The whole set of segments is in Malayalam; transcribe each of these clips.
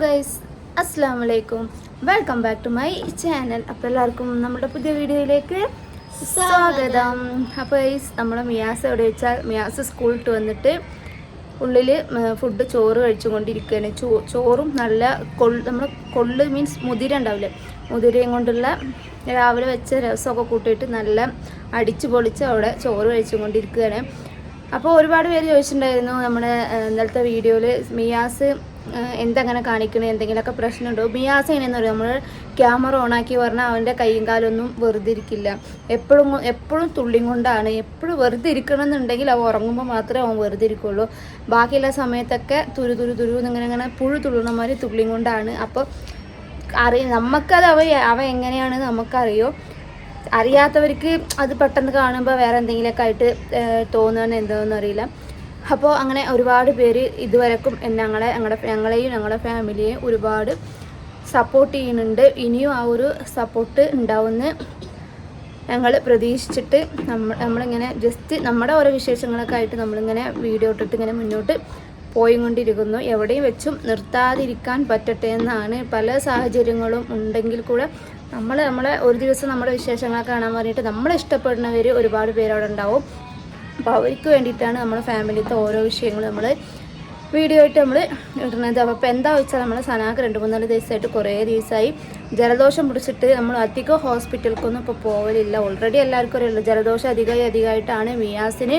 ഗൈസ് അസ്സാം വലൈക്കും welcome back to my channel അപ്പോൾ എല്ലാവർക്കും നമ്മുടെ പുതിയ വീഡിയോയിലേക്ക് സ്വാഗതം. അപ്പോൾ ഗൈസ് നമ്മുടെ മിയാസ് എവിടെ വെച്ചാൽ മിയാസ് സ്കൂളിട്ട് വന്നിട്ട് ഉള്ളിൽ ഫുഡ് ചോറ് കഴിച്ചുകൊണ്ടിരിക്കുകയാണ്. ചോ ചോറും നല്ല കൊള്ള് നമ്മൾ കൊള്ള് മീൻസ് മുതിര ഉണ്ടാവില്ലേ? മുതിരയും കൊണ്ടുള്ള രാവിലെ വെച്ച രസമൊക്കെ കൂട്ടിയിട്ട് നല്ല അടിച്ചു പൊളിച്ച് അവിടെ ചോറ് കഴിച്ചുകൊണ്ടിരിക്കുകയാണ്. അപ്പോൾ ഒരുപാട് പേര് ചോദിച്ചിട്ടുണ്ടായിരുന്നു നമ്മുടെ ഇന്നലത്തെ വീഡിയോയിൽ മിയാസ് എന്തങ്ങനെ കാണിക്കണേ? എന്തെങ്കിലുമൊക്കെ പ്രശ്നമുണ്ടോ? മിയാസ് എങ്ങനെയെന്ന് പറയും നമ്മൾ ക്യാമറ ഓണാക്കി പറഞ്ഞാൽ അവന്റെ കൈയും കാലൊന്നും വെറുതെ ഇരിക്കില്ല. എപ്പോഴും എപ്പോഴും തുള്ളിയും കൊണ്ടാണ്. എപ്പോഴും വെറുതെ ഇരിക്കണം എന്നുണ്ടെങ്കിൽ അവ ഉറങ്ങുമ്പോൾ മാത്രമേ അവൻ വെറുതെ ഇരിക്കുള്ളൂ. ബാക്കിയുള്ള സമയത്തൊക്കെ തുരു തുരു തുരു എന്നിങ്ങനെ ഇങ്ങനെ പുഴു തുള്ളുന്ന മാതിരി തുള്ളിയും കൊണ്ടാണ്. അപ്പോൾ അറിയ നമുക്കത് അവ അവ എങ്ങനെയാണ് നമുക്കറിയോ അറിയാത്തവർക്ക് അത് പെട്ടെന്ന് കാണുമ്പോൾ വേറെ എന്തെങ്കിലുമൊക്കെ ആയിട്ട് തോന്നുകയാണ് എന്താണെന്ന് അറിയില്ല അപ്പോൾ അങ്ങനെ ഒരുപാട് പേര് ഇതുവരെക്കും ഞങ്ങളെ ഞങ്ങളുടെ ഞങ്ങളെയും ഞങ്ങളുടെ ഫാമിലിയെയും ഒരുപാട് സപ്പോർട്ട് ചെയ്യുന്നുണ്ട്. ഇനിയും ആ ഒരു സപ്പോർട്ട് ഉണ്ടാവുമെന്ന് ഞങ്ങൾ പ്രതീക്ഷിച്ചിട്ട് നമ്മൾ നമ്മളിങ്ങനെ ജസ്റ്റ് നമ്മുടെ ഓരോ വിശേഷങ്ങളൊക്കെ ആയിട്ട് നമ്മളിങ്ങനെ വീഡിയോ ഇട്ടിട്ട് ഇങ്ങനെ മുന്നോട്ട് പോയിക്കൊണ്ടിരിക്കുന്നു. എവിടെയും വെച്ചും നിർത്താതിരിക്കാൻ പറ്റട്ടെ എന്നാണ് പല സാഹചര്യങ്ങളും ഉണ്ടെങ്കിൽ കൂടെ നമ്മൾ നമ്മളെ ഒരു ദിവസം നമ്മുടെ വിശേഷങ്ങളൊക്കെ കാണാൻ പറഞ്ഞിട്ട് നമ്മളെ ഇഷ്ടപ്പെടുന്നവർ ഒരുപാട് പേരവിടെ ഉണ്ടാവും. അപ്പോൾ അവർക്ക് വേണ്ടിയിട്ടാണ് നമ്മുടെ ഫാമിലിയിലത്തെ ഓരോ വിഷയങ്ങളും നമ്മൾ വീഡിയോ ആയിട്ട് നമ്മൾ ഇടുന്നത്. അപ്പോൾ എന്താ വെച്ചാൽ നമ്മൾ സനാക്ക് രണ്ട് മൂന്നാൽ ദിവസമായിട്ട് കുറേ ദിവസമായി ജലദോഷം പിടിച്ചിട്ട് നമ്മൾ അധികം ഹോസ്പിറ്റലിലേക്കൊന്നും ഇപ്പോൾ പോകലില്ല ഓൾറെഡി എല്ലാവർക്കും അറിയില്ല ജലദോഷം അധികമായി അധികമായിട്ടാണ് മിയാസിന്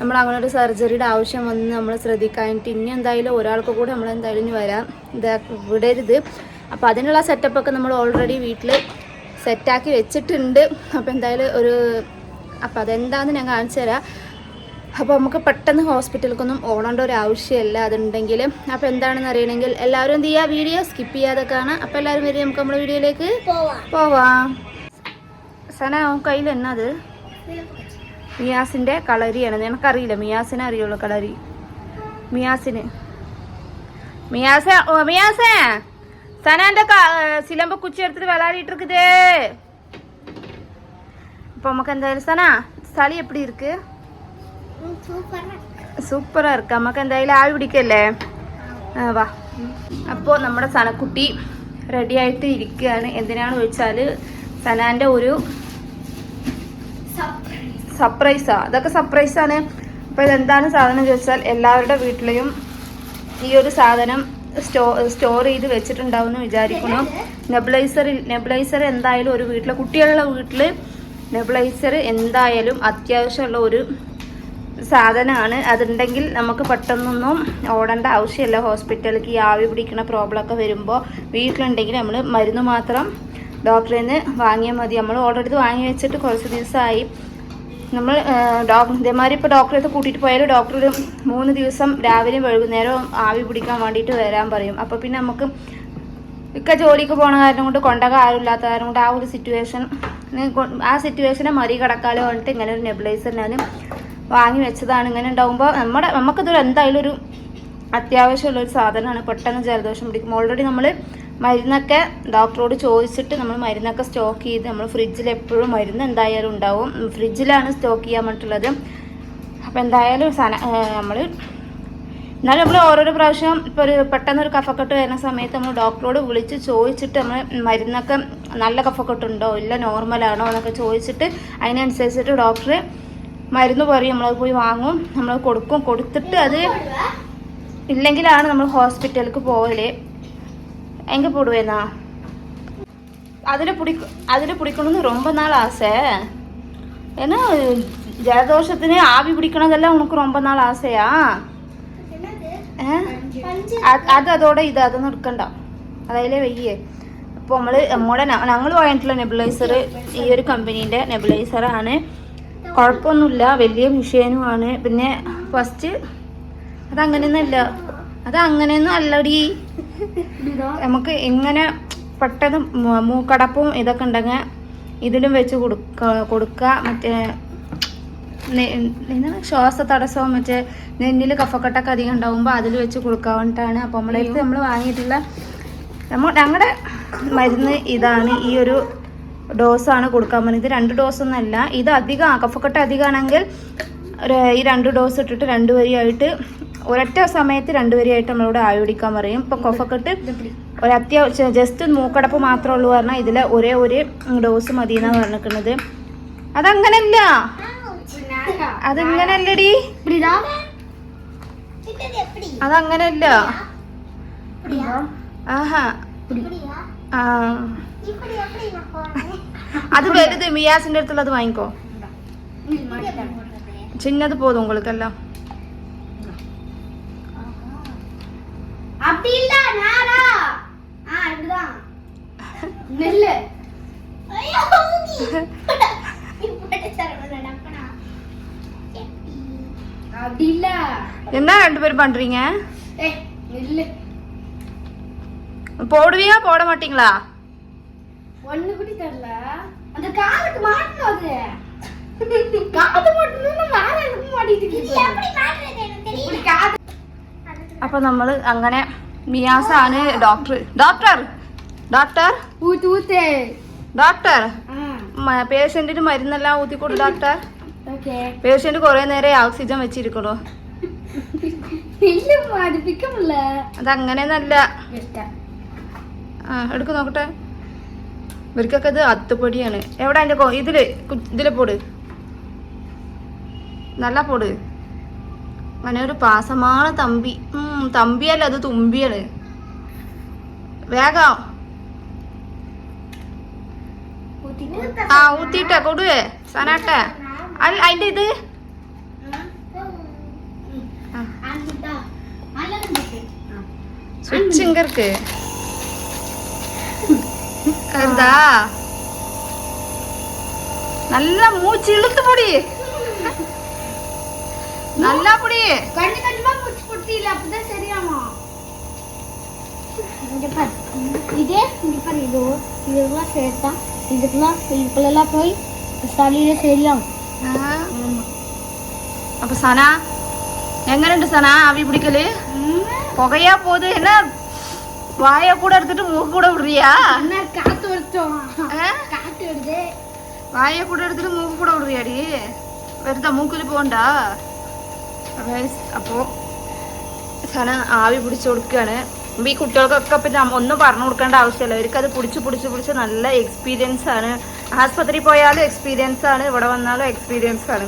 നമ്മൾ അങ്ങനെ ഒരു സർജറിയുടെ ആവശ്യം വന്ന് നമ്മൾ ശ്രദ്ധിക്കാനായിട്ട് ഇനി എന്തായാലും ഒരാൾക്ക് കൂടെ നമ്മൾ എന്തായാലും ഇനി വരാം. വിടരുത്. അപ്പോൾ അതിനുള്ള സെറ്റപ്പൊക്കെ നമ്മൾ ഓൾറെഡി വീട്ടിൽ സെറ്റാക്കി വെച്ചിട്ടുണ്ട്. അപ്പോൾ എന്തായാലും ഒരു അപ്പോൾ അതെന്താന്ന് ഞാൻ കാണിച്ചു തരാം. അപ്പോൾ നമുക്ക് പെട്ടെന്ന് ഹോസ്പിറ്റലിലേക്കൊന്നും ഓടേണ്ട ഒരു ആവശ്യമല്ല. അതുണ്ടെങ്കിൽ അപ്പോൾ എന്താണെന്ന് അറിയണമെങ്കിൽ എല്ലാവരും എന്ത് ചെയ്യുക? വീഡിയോ സ്കിപ്പ് ചെയ്യാതെ കാണാം അപ്പോൾ എല്ലാവരും വരും നമുക്ക് നമ്മുടെ വീഡിയോയിലേക്ക് പോവാം. സന കയ്യിൽ എന്നാ അത്? മിയാസിന്റെ കളരിയാണ്. നിനക്കറിയില്ല? മിയാസിനെ അറിയുള്ളൂ കളരി. മിയാസിന്. മിയാസ ഓ മിയാസേ! സന എന്റെ സിലമ്പ കുച്ചി എടുത്തിട്ട് വിളാടിയിട്ടിരിക്കുന്നേ. இப்போ நமக்கு எந்த சனா சளி எப்படி இருக்கு സൂപ്പറാണ് ഇരിക്കാം. നമുക്ക് എന്തായാലും ആവി പിടിക്കല്ലേ? വാ. അപ്പോൾ നമ്മുടെ സനക്കുട്ടി റെഡി ആയിട്ട് ഇരിക്കുകയാണ് എന്തിനാണെന്ന് ചോദിച്ചാൽ സനാന്റെ ഒരു സർപ്രൈസാണ് അതൊക്കെ സർപ്രൈസാണ് അപ്പോൾ ഇതെന്താണ് സാധനം ചോദിച്ചാൽ എല്ലാവരുടെ വീട്ടിലെയും ഈ ഒരു സാധനം സ്റ്റോ സ്റ്റോർ ചെയ്ത് വെച്ചിട്ടുണ്ടാവും എന്ന് വിചാരിക്കുന്നു നെബിലൈസറിൽ നെബിലൈസർ എന്തായാലും ഒരു വീട്ടിലെ കുട്ടികളുടെ വീട്ടിൽ നെബിലൈസർ എന്തായാലും അത്യാവശ്യമുള്ള ഒരു സാധനമാണ്. അതുണ്ടെങ്കിൽ നമുക്ക് പെട്ടെന്നൊന്നും ഓടേണ്ട ആവശ്യമില്ല. ഹോസ്പിറ്റലിലേക്ക് ഈ ആവി പിടിക്കുന്ന പ്രോബ്ലമൊക്കെ വരുമ്പോൾ വീട്ടിലുണ്ടെങ്കിൽ നമ്മൾ മരുന്ന് മാത്രം ഡോക്ടറിൽ നിന്ന് വാങ്ങിയാൽ മതി. നമ്മൾ ഓൾറെഡി വാങ്ങി വെച്ചിട്ട് കുറച്ച് ദിവസമായി. നമ്മൾ ഡോക്ടർ ഇതേമാതിരി ഇപ്പോൾ ഡോക്ടറെ അടുത്ത് കൂട്ടിയിട്ട് പോയാൽ ഡോക്ടർ മൂന്ന് ദിവസം രാവിലെയും വൈകുന്നേരവും ആവി പിടിക്കാൻ വേണ്ടിയിട്ട് വരാൻ പറയും. അപ്പോൾ പിന്നെ നമുക്ക് ഇക്ക ജോലിക്ക് പോണ കാരണം കൊണ്ട് കൊണ്ടക ആരുമില്ലാത്ത കാരണം കൊണ്ട് ആ ഒരു സിറ്റുവേഷൻ ആ സിറ്റുവേഷനെ മറികടക്കാലോ പറഞ്ഞിട്ട് ഇങ്ങനെ ഒരു നെബിലൈസർ ഞാൻ വാങ്ങി വെച്ചതാണ്. ഇങ്ങനെ ഉണ്ടാകുമ്പോൾ നമ്മുടെ നമുക്കിതൊരു എന്തായാലും ഒരു അത്യാവശ്യമുള്ള ഒരു സാധനമാണ്. പെട്ടെന്ന് ജലദോഷം പിടിക്കും. ഓൾറെഡി നമ്മൾ മരുന്നൊക്കെ ഡോക്ടറോട് ചോദിച്ചിട്ട് നമ്മൾ മരുന്നൊക്കെ സ്റ്റോക്ക് ചെയ്ത് നമ്മൾ ഫ്രിഡ്ജിൽ എപ്പോഴും മരുന്ന് എന്തായാലും ഉണ്ടാവും. ഫ്രിഡ്ജിലാണ് സ്റ്റോക്ക് ചെയ്യാൻ പറ്റുള്ളത് അപ്പോൾ എന്തായാലും നമ്മൾ എന്നാലും നമ്മൾ ഓരോരോ പ്രാവശ്യം ഇപ്പോൾ ഒരു പെട്ടെന്ന് ഒരു കഫക്കെട്ട് വരുന്ന സമയത്ത് നമ്മൾ ഡോക്ടറോട് വിളിച്ച് ചോദിച്ചിട്ട് നമ്മൾ മരുന്നൊക്കെ നല്ല കഫക്കെട്ടുണ്ടോ ഇല്ല നോർമലാണോ എന്നൊക്കെ ചോദിച്ചിട്ട് അതിനനുസരിച്ചിട്ട് ഡോക്ടർ മരുന്ന് പറയും നമ്മളത് പോയി വാങ്ങും നമ്മൾ കൊടുക്കും കൊടുത്തിട്ട് അത് ഇല്ലെങ്കിലാണ് നമ്മൾ ഹോസ്പിറ്റലിലേക്ക് പോകല് എങ്ക പോടുവേന്നാ அதில் பிடிக்கும் அதில் பிடிக்கணும்னு ரொம்ப நாள் ஆசை ஏன்னா ஜலதோஷத்துனே ஆவி பிடிக்கணுதெல்லாம் உனக்கு ரொம்ப நாள் ஆசையா ഏ? അത് അത് അതോടെ ഇത് അതൊന്നും എടുക്കണ്ട അതായത് വയ്യേ. അപ്പോൾ നമ്മൾ നമ്മുടെ ഞങ്ങൾ വാങ്ങിയിട്ടുള്ള നെബിലൈസർ ഈ ഒരു കമ്പനീന്റെ നെബിലൈസറാണ് കുഴപ്പമൊന്നുമില്ല വലിയ വിഷയനുമാണ് പിന്നെ ഫസ്റ്റ് അതങ്ങനെയൊന്നുമല്ല അത് അങ്ങനെയൊന്നും അല്ലടി. നമുക്ക് എങ്ങനെ പെട്ടെന്ന് മൂക്കടപ്പും ഇതൊക്കെ ഉണ്ടെങ്കിൽ ഇതിലും വെച്ച് കൊടുക്ക കൊടുക്കുക മറ്റേ ശ്വാസ തടസ്സവും മറ്റേ നെന്നിൽ കഫക്കെട്ടൊക്കെ അധികം ഉണ്ടാവുമ്പോൾ അതിൽ വെച്ച് കൊടുക്കാൻ വേണ്ടിയിട്ടാണ് അപ്പോൾ നമ്മളെ അടുത്ത് നമ്മൾ വാങ്ങിയിട്ടുള്ള നമ്മ ഞങ്ങളുടെ മരുന്ന് ഇതാണ്. ഈ ഒരു ഡോസാണ് കൊടുക്കാൻ പറഞ്ഞത്. രണ്ട് ഒന്നല്ല ഇത് അധികം കഫക്കെട്ട് അധികമാണെങ്കിൽ ഈ രണ്ട് ഡോസ് ഇട്ടിട്ട് രണ്ട് വരിയായിട്ട് ഒരൊറ്റ സമയത്ത് രണ്ടുപേരെയായിട്ട് നമ്മളോട് ആയോടിക്കാൻ പറയും. ഇപ്പം കൊഫക്കെട്ട് ഒരു ജസ്റ്റ് മൂക്കടപ്പ് മാത്രമേ ഉള്ളൂ പറഞ്ഞാൽ ഇതിൽ ഒരേ ഒരു ഡോസ് മതി എന്നാണ് പറഞ്ഞിരിക്കുന്നത്. അതങ്ങനല്ല. അതങ്ങനല്ലടി അതങ്ങനല്ല ആഹാ. ആ. அது வருது மியாசின் இடத்துல அது வாங்கிக்கோ சின்னது போதும் உங்களுக்கு எல்லாம் நெல்லு அப்படி இல்ல என்ன ரெண்டு பேரும் பண்றீங்க ஏய் நெல்லு போடுவியா போட மாட்டீங்களா ஒண்ணு கூட தெரியல அந்த காலுக்கு மாட்டணும் அது காது மட்டும் வேற எதுக்கும் மாட்டிட்டு எப்படி மாட்டுறது எனக்கு தெரியல காது അപ്പൊ നമ്മൾ അങ്ങനെ മിയാസാണ് ഡോക്ടർ ഡോക്ടർ ഡോക്ടർ ஊத்து ஊத்து ഡോക്ടർ ஆ പേഷ്യന്റിന് മരുന്നെല്ലാം ഊത്തിക്കൊടു ഡോക്ടർ ஓகே പേഷ്യന്റ് കുറെ നേരം ഓക്സിജൻ വെച്ചിരിക്കണോ. അതങ്ങനെയൊന്നല്ല. ആ എടുക്ക് നോക്കട്ടെ. ഇവർക്കൊക്കെ ഇത് അത്തുപൊടിയാണ്. എവിടെ അതിന്റെ ഇതിൽ ഇതിലെ പൊട്. നല്ല പൊട്. അങ്ങനെ ഒരു പാസമാണ് തമ്പി. തമ്പിയല്ല അത് തുമ്പിയാണ്. വേഗം. ആ ഊത്തിട്ടെ കൊടുവേ സനാട്ടെ അല്ല അതിന്റെ ഇത് ആ, அங்கடா அலர்ந்து സ്വിച്ച് ഇങ്ങ இருக்கு കരുതാ നല്ല മൂച്ച് ഇളുത്ത് പൊടി നല്ല പൊടി கண்ணு கண்ணுமா புடிச்சு புடிச்சில அப்பதான் சரியாமா இங்க பாரு இதே இங்க பாரு இது இதுக்கெல்லாம் சேர்த்தா இதுக்கெல்லாம் போய் சளியிலே சரியாகும். அப்போ சனா எங்க ரெண்டு சனா? அவி பிடிக்கல? புகையா போகுது. என்ன? வாய கூட எடுத்துட்டு மூக்கு கூட விடுறியா? காத்து வருத்தோம் காத்து வருது. வாய கூட எடுத்துட்டு மூக்கு கூட விடுறியாடி? வெறுதா மூக்குல போண்டா அப்போ சனா ஆவி பிடிச்சி கொடுக்கானு അപ്പോൾ ഈ കുട്ടികൾക്കൊക്കെ ഇപ്പം ഒന്നും പറഞ്ഞു കൊടുക്കേണ്ട ആവശ്യമില്ല. അവർക്ക് അത് പിടിച്ച് പിടിച്ച് പിടിച്ച് നല്ല എക്സ്പീരിയൻസ് ആണ്. ആശുപത്രി പോയാലും എക്സ്പീരിയൻസ് ആണ്. ഇവിടെ വന്നാലും എക്സ്പീരിയൻസ് ആണ്.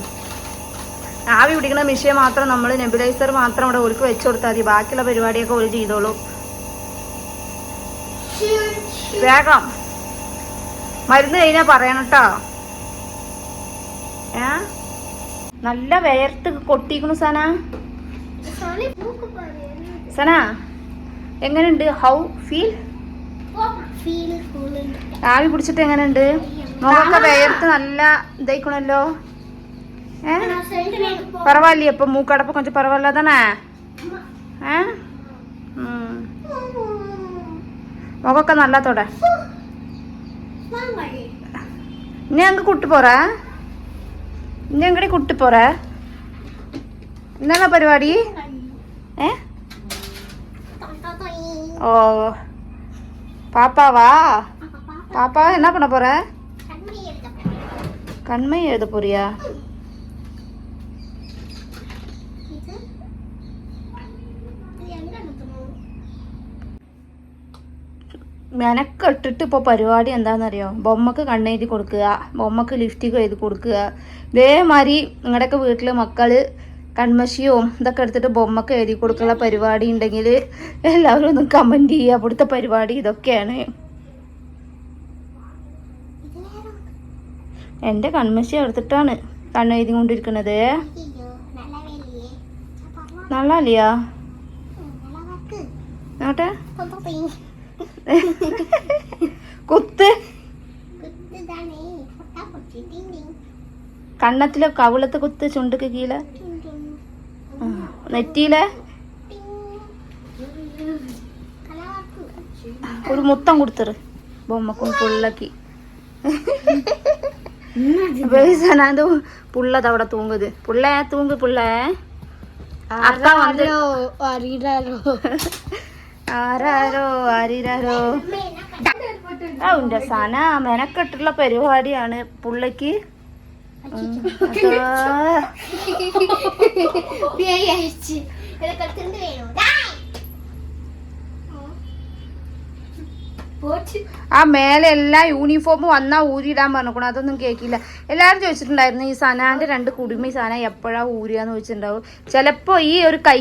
ആവി പിടിക്കുന്ന മെഷീൻ മാത്രം നമ്മൾ നെബുലൈസർ മാത്രം ഇവിടെ ഒരുക്ക് വെച്ച് കൊടുത്താൽ മതി. ബാക്കിയുള്ള പരിപാടിയൊക്കെ ഒരു ചെയ്തോളൂ. വേഗം. മരുന്ന് കഴിഞ്ഞാൽ പറയണം കേട്ടോ ഏ? നല്ല വേർത്ത് കൊട്ടിക്കണു സന. സന. എങ്ങനെയുണ്ട്? ഹൗ ഫീൽ ആവി പിടിച്ചിട്ട് എങ്ങനെയുണ്ട്? മുഖമൊക്കെ വേർത്ത് നല്ല ഇതായിക്കണല്ലോ. ഏ? പറവാല്ലേ അപ്പൊ മൂക്കടപ്പ് കൊഞ്ച് പറവല്ല തന്നെ ഏ? മുഖമൊക്കെ നല്ലാത്തോടെ ഇനി അങ്ങ് കുട്ടി പോറ? ഇനി അങ്ങടി കുട്ടി പോറേ? എന്താണോ പരിപാടി? ഏ? ஓ பாப்பாவா பாப்பா என்ன பண்ண போற கண்மை எழுத போறியா മെനക്കെട്ടിട്ട് ഇപ്പോൾ പരിപാടി എന്താണെന്നറിയോ ബൊമ്മക്ക് കണ്ണെഴുതി കൊടുക്കുക ബൊമ്മക്ക് ലിഫ്റ്റിക്ക് എഴുതി കൊടുക്കുക ഇതേമാതിരി നിങ്ങളുടെയൊക്കെ വീട്ടിൽ മക്കള് കൺമഷിയും ഇതൊക്കെ എടുത്തിട്ട് ബൊമ്മക്ക് എഴുതി കൊടുക്കുന്ന പരിപാടി ഉണ്ടെങ്കിൽ എല്ലാവരും ഒന്ന് കമന്റ് ചെയ്യുക. അവിടുത്തെ പരിപാടി ഇതൊക്കെയാണ്. എന്റെ കൺമശി എടുത്തിട്ടാണ് കണ്ണെഴുതി കൊണ്ടിരിക്കുന്നത് നല്ലല്ലയാ നോട്ടെ. കുത്ത്. കണ്ണത്തിലെ കവിളത്ത് കുത്ത് ചുണ്ടുക്ക് കീഴ. നെറ്റിയിലെ ഒരു മുത്തം കൊടുത്തറ് ബൊമ്മക്കും പുള്ളക്കി ബേസനാന്ത് പുള്ളത് അവിടെ തൂങ്ങുത് പുള്ള തൂങ്ക് പുള്ള അക്ക വന്നോ അറിയാരോ ആരാരോ ആരിരാരോ ഉണ്ട് സന മെനക്കെട്ടുള്ള പരിപാടിയാണ് പുള്ളക്ക് ആ മേലെ എല്ലാ യൂണിഫോമും വന്നാ ഊരിയിടാൻ പറഞ്ഞുകൂടാ അതൊന്നും കേക്കില്ല എല്ലാവരും ചോദിച്ചിട്ടുണ്ടായിരുന്നു ഈ സനാന്റെ രണ്ട് കുടുംബ ഈ സന എപ്പോഴാ ഊരിയാന്ന് ചോദിച്ചിട്ടുണ്ടാവും? ചിലപ്പോ ഈ ഒരു കൈ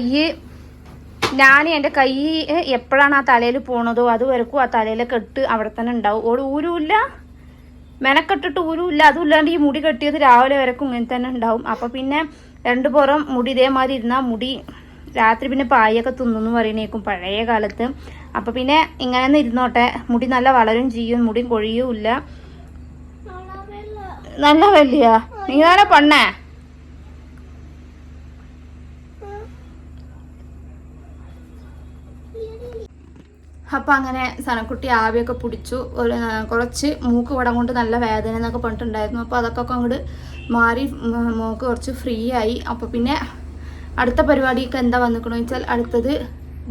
ഞാൻ എന്റെ കൈ എപ്പോഴാണ് ആ തലയിൽ പോണതോ അത് വരക്കും ആ തലയിലൊക്കെ ഇട്ട് അവിടെ തന്നെ ഉണ്ടാവും. ഓട് ഊരുമില്ല മെനക്കെട്ടിട്ട് ഊരുമില്ല അതും ഇല്ലാണ്ട് ഈ മുടി കെട്ടിയത് രാവിലെ വരക്കും ഇങ്ങനെ തന്നെ ഉണ്ടാവും. അപ്പൊ പിന്നെ രണ്ടു പുറം മുടി ഇതേമാതിരി ഇരുന്നാൽ മുടി രാത്രി പിന്നെ പായൊക്കെ തിന്നു പറയണേക്കും പഴയ കാലത്ത്. അപ്പൊ പിന്നെ ഇങ്ങനെ ഒന്ന് ഇരുന്നോട്ടെ. മുടി നല്ല വളരും ചെയ്യും. മുടിയും കൊഴിയും ഇല്ല നല്ല വലിയ നീ നാളെ പണ്ണേ. അപ്പം അങ്ങനെ സനക്കുട്ടി ആവിയൊക്കെ പിടിച്ചു. ഒരു കുറച്ച് മൂക്ക് വടം കൊണ്ട് നല്ല വേദന എന്നൊക്കെ പറഞ്ഞിട്ടുണ്ടായിരുന്നു. അപ്പോൾ അതൊക്കെ അങ്ങോട്ട് മാറി മൂക്ക് കുറച്ച് ഫ്രീ ആയി. അപ്പോൾ പിന്നെ അടുത്ത പരിപാടിക്ക് എന്താ വന്നിക്കണമെന്ന് വെച്ചാൽ അടുത്തത്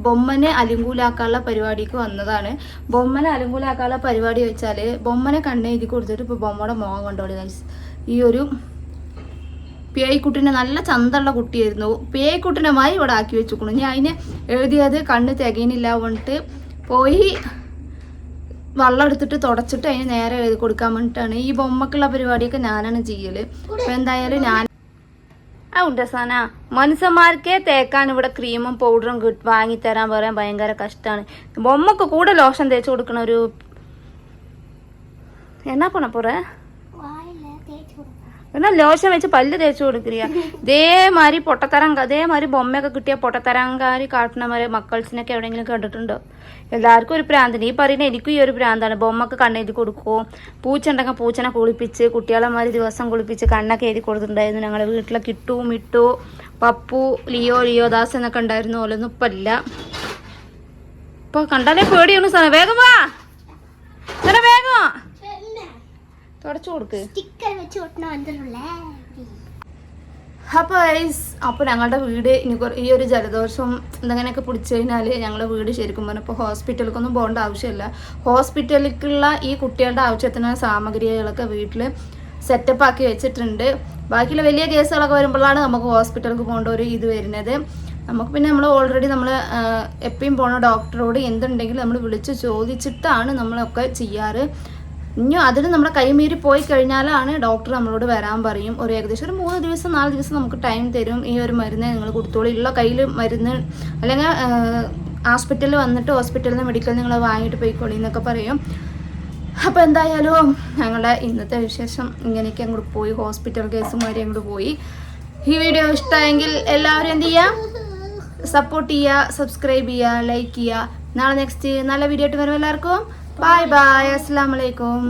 ബൊമ്മനെ അലിങ്കൂലാക്കാനുള്ള പരിപാടിക്ക് വന്നതാണ്. ബൊമ്മനെ അലിങ്കൂലാക്കാനുള്ള പരിപാടി വെച്ചാൽ ബൊമ്മനെ കണ്ണെഴുതി കൊടുത്തിട്ട് ഇപ്പോൾ ബൊമ്മയുടെ മുഖം കണ്ടോളി ഈ ഒരു പേയ്ക്കുട്ടിനെ നല്ല ചന്തമുള്ള കുട്ടിയായിരുന്നു. പേയ്ക്കുട്ടിനെ മാതിരി ഇവിടെ ആക്കി വെച്ചുക്കണു ഞാൻ അതിനെ എഴുതിയത് കണ്ണ് തികയുന്നില്ല പറഞ്ഞിട്ട് പോയി വെള്ളം എടുത്തിട്ട് തുടച്ചിട്ട് അതിന് നേരെ എഴുതി കൊടുക്കാൻ വേണ്ടിയിട്ടാണ്. ഈ ബൊമ്മക്കുള്ള പരിപാടിയൊക്കെ ഞാനാണ് ചെയ്യൽ. അപ്പൊ എന്തായാലും ഞാൻ ആ ഉണ്ട് സാന. മനുഷ്യന്മാർക്കേ തേക്കാൻ ഇവിടെ ക്രീമും പൗഡറും വാങ്ങി തരാൻ പറയാൻ ഭയങ്കര കഷ്ടമാണ് ബൊമ്മക്ക് കൂടെ ലോഷൻ തേച്ച് കൊടുക്കണ ഒരു എന്നാ പോണ എന്നാ ലോഷൻ വെച്ച് പല്ല് തേച്ച് കൊടുക്കുക ഇതേമാതിരി പൊട്ടത്തരം അതേമാതിരി ബൊമ്മയൊക്കെ കിട്ടിയ പൊട്ടത്തരങ്കാരി കാട്ടണമാരെ മക്കൾസിനൊക്കെ എവിടെയെങ്കിലും കണ്ടിട്ടുണ്ടോ? എല്ലാവർക്കും ഒരു പ്രാന്തിന് ഈ പറയുന്ന എനിക്കും ഈ ഒരു പ്രാന്താണ്. ബൊമ്മക്ക് കണ്ണെഴുതി കൊടുക്കും. പൂച്ച ഉണ്ടെങ്കിൽ പൂച്ചനെ കുളിപ്പിച്ച് കുട്ടികളെമാതിരി ദിവസം കുളിപ്പിച്ച് കണ്ണൊക്കെ എഴുതി കൊടുത്തിട്ടുണ്ടായിരുന്നു. ഞങ്ങളുടെ വീട്ടിലെ കിട്ടു മിട്ടു പപ്പു ലിയോ ലിയോ ദാസ് എന്നൊക്കെ ഉണ്ടായിരുന്നു. ഓലൊന്നും ഇപ്പം ഇല്ല ഇപ്പൊ കണ്ടാലേ പേടിയാണ് വേഗം വാ സാറേ വേഗം തുടച്ചു കൊടുക്ക്. സ്റ്റിക്കർ വെച്ച് ഒട്ടണ വന്നിട്ടുള്ളേ അപ്പോൾ ഐസ് അപ്പോൾ ഞങ്ങളുടെ വീട് ഇനി കുറേ ഈ ഒരു ജലദോഷം എന്തെങ്കിലുമൊക്കെ പിടിച്ചു കഴിഞ്ഞാൽ ഞങ്ങളുടെ വീട് ശരിക്കും പറഞ്ഞാൽ ഇപ്പോൾ ഹോസ്പിറ്റലിലേക്കൊന്നും പോകേണ്ട ആവശ്യമില്ല. ഹോസ്പിറ്റലിലേക്കുള്ള ഈ കുട്ടികളുടെ ആവശ്യത്തിന് സാമഗ്രികളൊക്കെ വീട്ടിൽ സെറ്റപ്പ് ആക്കി വെച്ചിട്ടുണ്ട്. ബാക്കിയുള്ള വലിയ കേസുകളൊക്കെ വരുമ്പോഴാണ് നമുക്ക് ഹോസ്പിറ്റലിലേക്ക് പോകേണ്ട ഒരു ഇത് വരുന്നത്. നമുക്ക് പിന്നെ നമ്മൾ ഓൾറെഡി നമ്മൾ എപ്പോഴും പോണ ഡോക്ടറോട് എന്തുണ്ടെങ്കിലും നമ്മൾ വിളിച്ച് ചോദിച്ചിട്ടാണ് നമ്മളൊക്കെ ചെയ്യാറ്. ഇനി അതിന് നമ്മുടെ കൈമീറി പോയി കഴിഞ്ഞാലാണ് ഡോക്ടർ നമ്മളോട് വരാൻ പറയും. ഒരു ഏകദേശം ഒരു മൂന്ന് ദിവസം നാല് ദിവസം നമുക്ക് ടൈം തരും. ഈ ഒരു മരുന്ന് നിങ്ങൾ കൊടുത്തോളൂ. ഉള്ള കയ്യിൽ മരുന്ന് അല്ലെങ്കിൽ ഹോസ്പിറ്റലിൽ വന്നിട്ട് ഹോസ്പിറ്റലിൽ നിന്ന് മെഡിക്കൽ നിങ്ങൾ വാങ്ങിയിട്ട് പോയിക്കോളി എന്നൊക്കെ പറയും. അപ്പോൾ എന്തായാലും ഞങ്ങളുടെ ഇന്നത്തെ വിശേഷം ഇങ്ങനെയൊക്കെ അങ്ങോട്ട് പോയി. ഹോസ്പിറ്റൽ കേസുമാരി അങ്ങോട്ട് പോയി. ഈ വീഡിയോ ഇഷ്ടമായെങ്കിൽ എല്ലാവരും എന്ത് ചെയ്യുക സപ്പോർട്ട് ചെയ്യുക സബ്സ്ക്രൈബ് ചെയ്യുക ലൈക്ക് ചെയ്യുക നാളെ നെക്സ്റ്റ് നല്ല വീഡിയോ ആയിട്ട് വരും എല്ലാവർക്കും ബൈ ബൈ അസ്സാം വലൈക്കും.